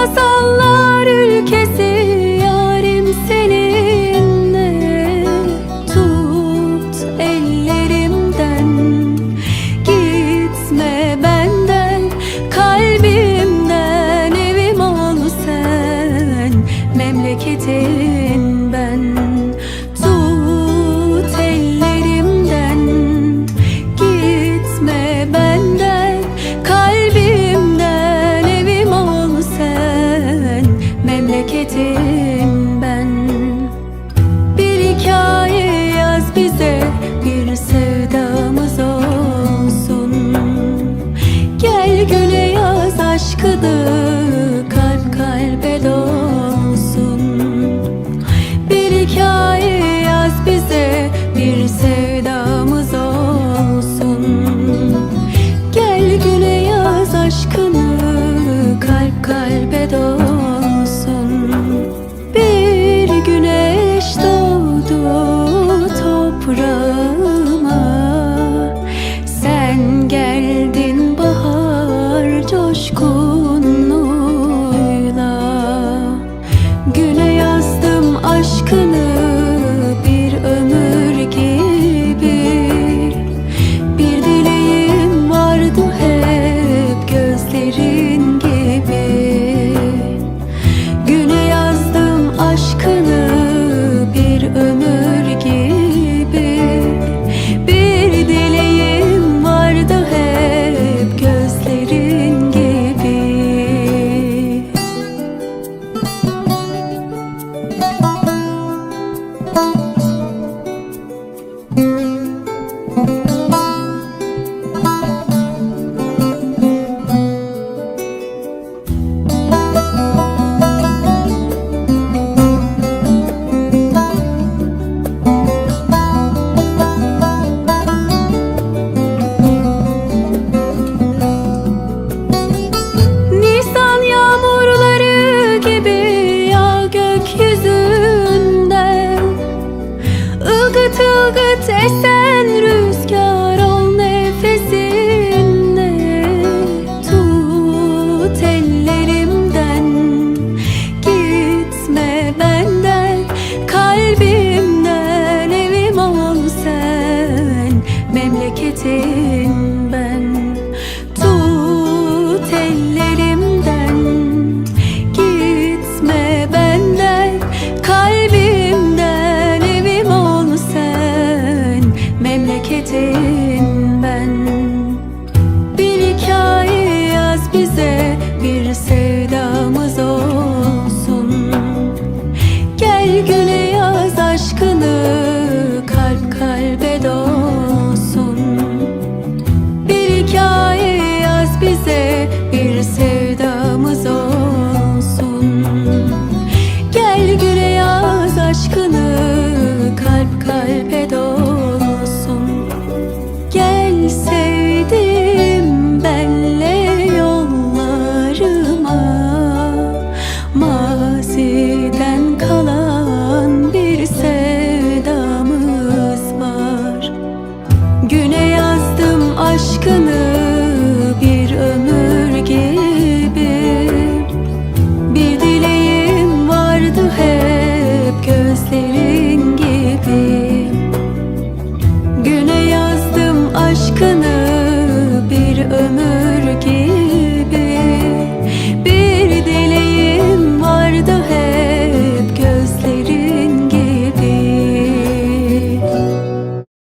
masallar ülkesi Yarim seninle. Tut ellerimden Gitme benden Kalbimden evim ol sen. Memleketim istedim ben. Bir hikaye yaz bize bir sevdamız olsun. Gel güne yaz aşkını kalp kalbe dolsun. Bir hikaye yaz bize bir sevdamız olsun. Gel güne yaz aşkını kalp kalbe dolsun. ku Música ettim ben. Bir hikaye yaz bize bir sevdamız olsun. Gel güle yaz aşkını kalp kalbe dolsun. Bir hikaye yaz bize bir sevdamız olsun